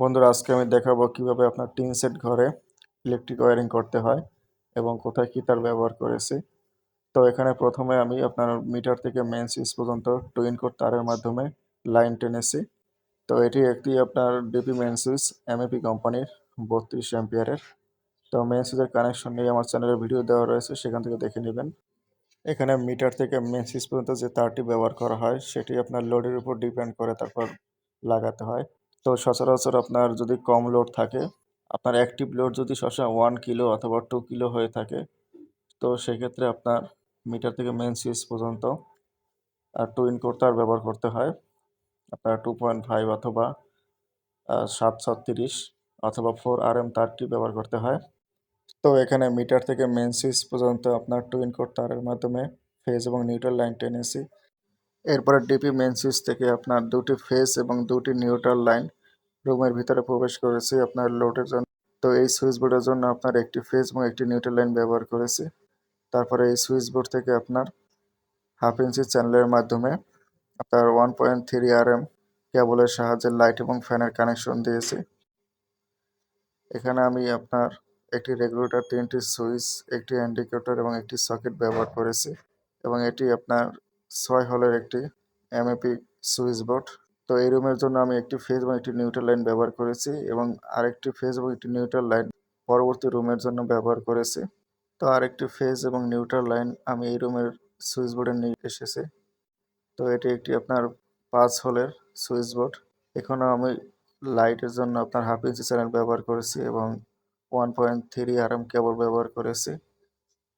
বন্ধুরা, আজকে আমি দেখাবো কীভাবে আপনার টিন সেট ঘরে ইলেকট্রিক ওয়ারিং করতে হয় এবং কোথায় কী তার ব্যবহার করেছি। তো এখানে প্রথমে আমি আপনার মিটার থেকে মেন সুইচ পর্যন্ত টুইন কোড তারের মাধ্যমে লাইন টেনেছি। তো এটি একটি আপনার ডিপি মেন সুইচ এমএপি কোম্পানির বত্রিশ অ্যাম্পিয়ারের। তো মেন সুইচের কানেকশন নিয়ে আমার চ্যানেলে ভিডিও দেওয়া রয়েছে, সেখান থেকে দেখে নেবেন। এখানে মিটার থেকে মেন সুইচ পর্যন্ত যে তারটি ব্যবহার করা হয়, সেটি আপনার লোডের উপর ডিপেন্ড করে তারপর লাগাতে হয়। তো সচরাচর আপনার যদি কম লোড থাকে, আপনার অ্যাক্টিভ লোড যদি সবসময় ওয়ান কিলো অথবা টু কিলো হয়ে থাকে, তো সেক্ষেত্রে আপনার মিটার থেকে মেন সুইচ পর্যন্ত টুইন তার ব্যবহার করতে হয়। আপনার টু পয়েন্ট ফাইভ অথবা সাত ছত্রিশ অথবা ফোর আর এম তারটি ব্যবহার করতে হয়। তো এখানে মিটার থেকে মেন সুইচ পর্যন্ত আপনার টুইন কোড তারের মাধ্যমে ফেজ এবং নিউট্রাল লাইন টেনেছি। এরপরে ডিপি মেন সুইচ থেকে আপনার দুটি ফেস এবং দুটি নিউট্রাল লাইন রুমের ভিতরে প্রবেশ করেছি আপনার লোডের জন্য। তো এই সুইচ বোর্ডের জন্য আপনার একটি ফেস এবং একটি নিউট্রাল লাইন ব্যবহার করেছি। তারপরে এই সুইচ বোর্ড থেকে আপনার হাফ ইঞ্চি চ্যানেলের মাধ্যমে আপনার one point three R M কেবলের সাহায্যে লাইট এবং ফ্যানের কানেকশন দিয়েছি। এখানে আমি আপনার একটি রেগুলেটর তিনটি সুইচ একটি ইন্ডিকেটর এবং একটি সকেট ব্যবহার করেছি এবং এটি আপনার ছয় হলের একটি এমএপি সুইচ বোর্ড। তো এই রুমের জন্য আমি একটি ফেজ এবং একটি নিউট্রাল লাইন ব্যবহার করেছি এবং আরেকটি ফেজ এবং একটি নিউট্রাল লাইন পরবর্তী রুমের জন্য ব্যবহার করেছি। তো আরেকটি ফেজ এবং নিউট্রাল লাইন আমি এই রুমের সুইচ বোর্ডে নিয়ে এসেছি। তো এটি একটি আপনার পাঁচ হলের সুইচ বোর্ড। এখানেও আমি লাইটের জন্য আপনার হাফ ইঞ্চি চ্যানেল ব্যবহার করেছি এবং one point three R M cable ব্যবহার করেছি।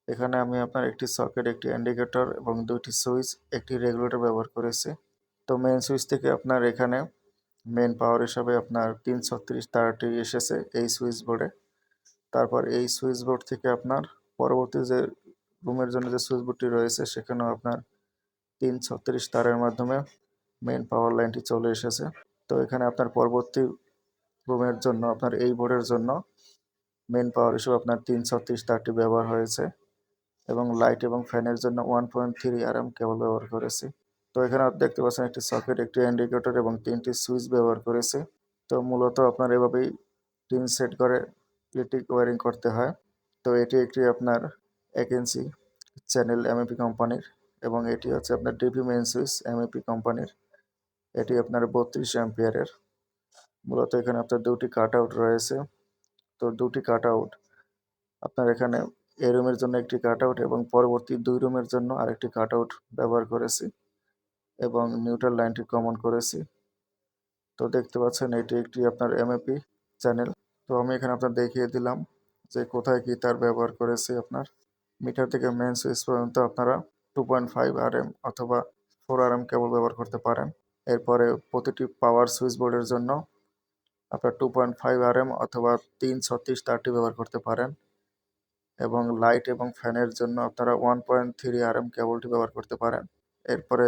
এখানে আমি আপনার একটি সকেট, একটি ইন্ডিকেটর এবং দুইটি সুইচ একটি রেগুলেটর ব্যবহার করেছি। তো মেন সুইচ থেকে আপনার এখানে মেন পাওয়ার হিসাবে আপনার তিন ছত্রিশ তারটি এসেছে এই সুইচ বোর্ডে তারপর এই সুইচ বোর্ড থেকে আপনার পরবর্তী যে রুমের জন্য যে সুইচ বোর্ডটি রয়েছে, সেখানেও আপনার তিন ছত্রিশ তারের মাধ্যমে মেন পাওয়ার লাইনটি চলে এসেছে। তো এখানে আপনার পরবর্তী রুমের জন্য, আপনার এই বোর্ডের জন্য মেন পাওয়ার হিসেবে আপনার তিন ছত্রিশ তারটি ব্যবহার হয়েছে। এবং লাইট এবং ফ্যানের জন্য one point three R M cable ব্যবহার করেছি। তো এখানে আপনি দেখতে পাচ্ছেন একটি সকেট একটি ইন্ডিকেটর এবং তিনটি সুইচ ব্যবহার করেছে। তো মূলত আপনার এভাবেই টিন সেট করে ইলেকট্রিক ওয়ারিং করতে হয়। তো এটি একটি আপনার এক ইঞ্চি চ্যানেল এমএপি কোম্পানির এবং এটি হচ্ছে আপনার ডিপি মেন সুইচ এমএপি কোম্পানির এটি আপনার বত্রিশ অ্যাম্পিয়ারের মূলত এখানে আপনার দুটি কাট আউট রয়েছে। তো দুটি কাট আউট আপনার এখানে এই রুমের জন্য একটি কাট আউট এবং পরবর্তী দুই রুমের জন্য আরেকটি কাট আউট ব্যবহার করেছি এবং নিউট্রাল লাইনটি কমন করেছি। তো দেখতে পাচ্ছেন এটি একটি আপনার এমএপি চ্যানেল তো আমি এখানে আপনার দেখিয়ে দিলাম যে কোথায় কি তার ব্যবহার করেছি আপনার। মিটার থেকে মেন সুইচ পর্যন্ত আপনারা two point five R M অথবা ফোর আর এম কেবল ব্যবহার করতে পারেন। এরপরে প্রতিটি পাওয়ার সুইচ বোর্ডের জন্য আপনার two point five R M অথবা তিন ছত্রিশ তারটি ব্যবহার করতে পারেন। এবং লাইট এবং ফ্যানের জন্য আপনারা one point three R M কেবলটি ব্যবহার করতে পারেন। এরপরে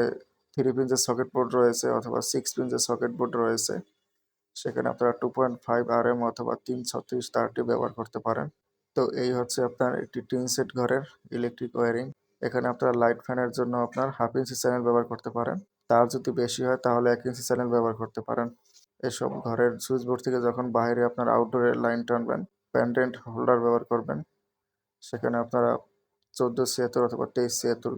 থ্রি যে সকেট বোর্ড রয়েছে অথবা সিক্স যে সকেট বোর্ড রয়েছে। সেখানে আপনারা two point five R M অথবা তিন ছত্রিশ তারটি ব্যবহার করতে পারেন। তো এই হচ্ছে আপনার একটি টিন সেট ঘরের ইলেকট্রিক ওয়ারিং এখানে আপনারা লাইট ফ্যানের জন্য আপনার হাফ ইঞ্চি চ্যানেল ব্যবহার করতে পারেন। তার যদি বেশি হয় তাহলে এক ইঞ্চি চ্যানেল ব্যবহার করতে পারেন। এসব ঘরের সুইচ বোর্ড থেকে যখন বাইরে আপনার আউটডোরে লাইন টানবেন প্যান্ডেন্ট হোল্ডার ব্যবহার করবেন সেখানে আপনারা চোদ্দ ছিয়াত্তর অথবা তেইশ ছিয়াত্তর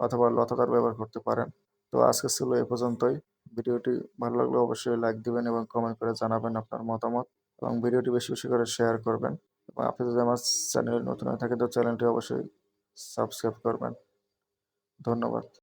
অথবা লতাদার ব্যবহার করতে পারেন। তো আজকে ছিল এ পর্যন্তই। ভিডিওটি ভালো লাগলে অবশ্যই লাইক দিবেন এবং কমেন্ট করে জানাবেন আপনার মতামত এবং ভিডিওটি বেশি বেশি করে শেয়ার করবেন। এবং আপনি যদি আমার চ্যানেলে নতুন হয়ে থাকে তো চ্যানেলটি অবশ্যই সাবস্ক্রাইব করবেন। ধন্যবাদ।